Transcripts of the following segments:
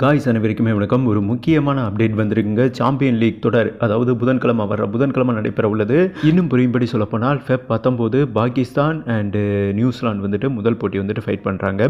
Guys அனைவருக்குமே வணக்கம். ஒரு முக்கியமான அப்டேட் வந்திருக்குங்க. சாம்பியன் லீக் தொடர் அதாவது புதன்கிழமை வர்ற புதன்கிழமை நடைபெற உள்ளது. இன்னும் புரியும்படி சொல்லப்போனால் ஃபெப் பத்தொம்போது பாகிஸ்தான் அண்டு uh, நியூசிலாந்து வந்துட்டு முதல் போட்டி வந்துட்டு ஃபைட் பண்ணுறாங்க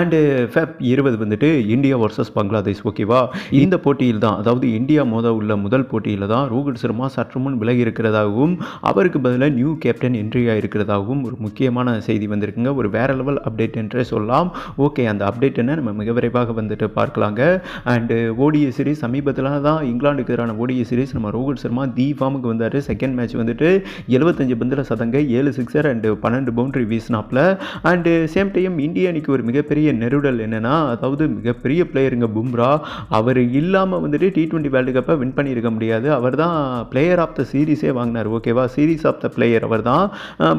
அண்டு ஃபெப் இருபது வந்துட்டு இந்தியா வர்சஸ் பங்களாதேஷ் ஓகேவா இந்த போட்டியில் தான் அதாவது இந்தியா மோத உள்ள முதல் போட்டியில் தான் ரோஹித் சர்மா சற்று முன் விலகி இருக்கிறதாகவும் அவருக்கு பதிலாக நியூ கேப்டன் என்ட்ரியாக இருக்கிறதாகவும் ஒரு முக்கியமான செய்தி வந்திருக்குங்க. ஒரு வேற லெவல் அப்டேட் என்றே சொல்லலாம். ஓகே அந்த அப்டேட் என்ன? நம்ம மிக விரைவாக வந்துட்டு பார்க்கலாங்க. அண்டு ஓடிஏ சீரிஸ் சமீபத்தில் தான் இங்கிலாந்துக்கு எதிரான ஓடிஏ சீரிஸ் நம்ம ரோஹித் சர்மா தி ஃபார்முக்கு வந்தார். செகண்ட் மேட்ச் வந்துட்டு எழுபத்தஞ்சு பந்தில் சதங்க ஏழு சிக்ஸர் அண்டு பன்னெண்டு பவுண்டரி வீசினாப்பில் அண்டு சேம் டைம் இந்திய அணிக்கு ஒரு மிகப்பெரிய நெருடல் என்னென்னா அதாவது மிகப்பெரிய பிளேயருங்க பும்ரா. அவர் இல்லாமல் வந்துட்டு டி ட்வெண்ட்டி வேர்ல்டு கப்பை வின் பண்ணியிருக்க முடியாது. அவர் தான் பிளேயர் ஆஃப் த சீரீஸே வாங்கினார் ஓகேவா சீரீஸ் ஆஃப் த பிளேயர் அவர் தான்.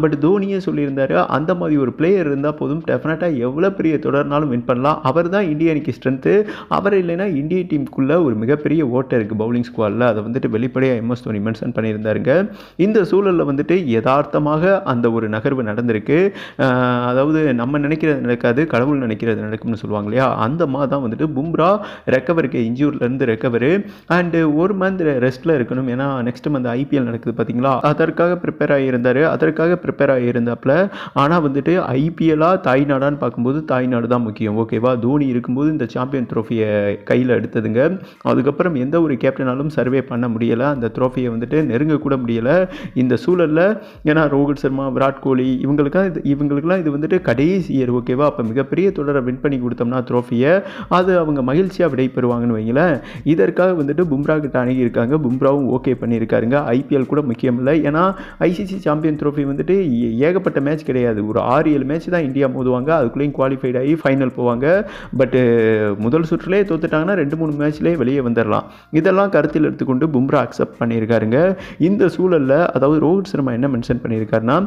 பட் தோனியே சொல்லியிருந்தார் அந்த மாதிரி ஒரு பிளேயர் இருந்தால் போதும். டெஃபினட்டாக எவ்வளோ பெரிய தொடர்னாலும் வின் பண்ணலாம். அவர் தான் இந்திய அணிக்கு ஸ்ட்ரென்த்து அவர் இல்லைன்னா இந்திய டீமுக்குள்ளே ஒரு மிகப்பெரிய ஓட்டை இருக்குது பவுலிங் ஸ்குவாடில் அதை வந்துட்டு வெளிப்படையாக எம்எஸ் தோனி மென்ஷன் பண்ணியிருந்தாருங்க. இந்த சூழலில் வந்துட்டு யதார்த்தமாக அந்த ஒரு நகர்வு நடந்திருக்கு. அதாவது நம்ம நினைக்கிறது நடக்காது கடவுள் நினைக்கிறது நடக்கும்னு சொல்லுவாங்க இல்லையா? அந்த மாதிரி தான் வந்துட்டு பும்ரா ரெக்கவருக்கு இன்ஜூர்லேருந்து ரெக்கவரு அண்டு ஒரு மந்த் ரெஸ்ட்டில் இருக்கணும். ஏன்னா நெக்ஸ்ட் மந்த் ஐபிஎல் நடக்குது பார்த்தீங்களா அதற்காக ப்ரிப்பேர் ஆகியிருந்தார். அதற்காக ப்ரிப்பேர் ஆகியிருந்தாப்புல. ஆனால் வந்துட்டு ஐபிஎல்லாக தாய்நாடான்னு பார்க்கும்போது தாய்நாடு தான் முக்கியம். ஓகேவா? தோனி இருக்கும்போது இந்த சாம்பியன் ட்ரோஃபியை கையில் எடுத்ததுங்க. அதுக்கப்புறம் எந்த ஒரு கேப்டனாலும் சர்வே பண்ண முடியலை. அந்த ட்ரோஃபியை வந்துட்டு நெருங்கக்கூட முடியலை. இந்த சூழலில் ஏன்னா ரோஹித் சர்மா விராட் கோலி இவங்களுக்கெல்லாம் இது இவங்களுக்குலாம் இது வந்துட்டு கடைசி இயர் ஓகேவா அப்போ மிகப்பெரிய தொடரை வின் பண்ணி கொடுத்தோம்னா ட்ரோஃபியை அது அவங்க மகிழ்ச்சியாக விடைபெறுவாங்கன்னு வைங்களேன். இதற்காக வந்துட்டு பும்ரா கிட்ட அணுகியிருக்காங்க. பும்ராவும் ஓகே பண்ணியிருக்காருங்க. ஐபிஎல் கூட முக்கியம் இல்லை. ஏன்னா ஐசிசி சாம்பியன் ட்ரோஃபி வந்துட்டு ஏகப்பட்ட மேட்ச் கிடையாது. ஒரு ஆறு ஏழு மேட்ச் தான் இந்தியா மோதுவாங்க. அதுக்குள்ளேயும் குவாலிஃபைட் ஆகி ஃபைனல் போவாங்க. பட்டு முதல் சுற்றுலேயே தோத்துட்டாங்கன்னா ரெண்டு மூணு மேட்ச்லேயே வெளியே வந்துடலாம் இதெல்லாம் கருத்தில் எடுத்துக்கொண்டு பும்ரா அக்செப்ட் பண்ணியிருக்காருங்க. இந்த சூழலில் அதாவது ரோஹித் சர்மா என்ன மென்ஷன் பண்ணியிருக்காருன்னா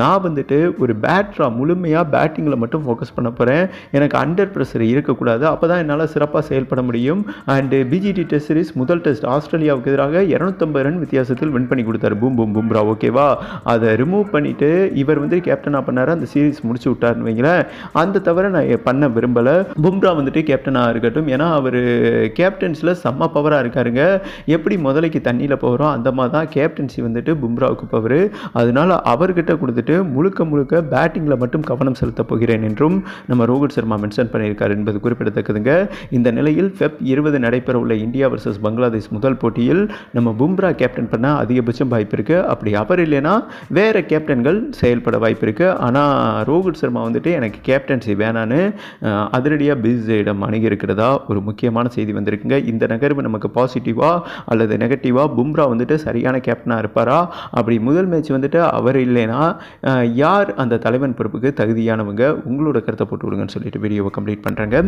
நான் வந்துட்டு ஒரு பேட்ரா முழுமையாக பேட்டிங்கில் மட்டும் ஃபோக்கஸ் பண்ண போகிறேன் எனக்கு அண்டர் ப்ரெஷர் இருக்கக்கூடாது. அப்போ தான் என்னால் சிறப்பாக செயல்பட முடியும். அண்டு பிஜிடி டெஸ்ட் சீரிஸ் முதல் டெஸ்ட் ஆஸ்திரேலியாவுக்கு எதிராக இரநூத்தம்பது ரன் வித்தியாசத்தில் வின் பண்ணி கொடுத்தாரு. பூம் பூம் பும்ரா ஓகேவா அதை ரிமூவ் பண்ணிவிட்டு இவர் வந்து கேப்டனாக பண்ணார். அந்த சீரிஸ் முடிச்சு விட்டாருன்னு வைங்களேன். அந்த தவிர நான் பண்ண விரும்பலை. பும்ரா வந்துட்டு கேப்டனாக இருக்கட்டும். ஏன்னா அவர் கேப்டன்ஸில் செம்ம பவராக இருக்காருங்க. எப்படி முதலைக்கு தண்ணியில் போகிறோம் அந்த மாதிரி தான் கேப்டன்சி வந்துட்டு பும்ராவுக்கு பவர் அதனால் அவர்கிட்ட கொடுத்துட்டு முழுக்க முழுக்க பேட்டிங்கில் மட்டும் கவனம் செலுத்தப் போகிறேன் என்றும் நம்ம ரோஹித் சர்மா மென்ஷன் பண்ணியிருக்காரு என்பது குறிப்பிடத்தக்கதுங்க. இந்த நிலையில் ஃபெப் இருபது நடைபெற உள்ள இந்தியா வர்சஸ் பங்களாதேஷ் முதல் போட்டியில் நம்ம பும்ரா கேப்டன் பண்ண அதிகபட்சம் வாய்ப்பு இருக்குது அப்படி அவர் இல்லைன்னா வேறு கேப்டன்கள் செயல்பட வாய்ப்பு இருக்குது ஆனால் ரோஹித் சர்மா வந்துட்டு எனக்கு கேப்டன்சி வேணான்னு அதிரடியாக பிசியிடம் அணுகியிருக்கிறதா ஒரு முக்கியமான செய்தி வந்திருக்குங்க. இந்த நகர்வு நமக்கு பாசிட்டிவா அல்லது நெகட்டிவா பும்ரா வந்துட்டு சரியான கேப்டனாக இருப்பாரா? அப்படி முதல் மேட்ச் வந்துட்டு அவர் இல்லைன்னா யார் அந்த தலைவன் பொறுப்புக்கு தகுதியானவங்க? உங்களோட கருத்தை போட்டு விடுங்கன்னு சொல்லிட்டு வீடியோவை கம்ப்ளீட் பண்ணுறேங்க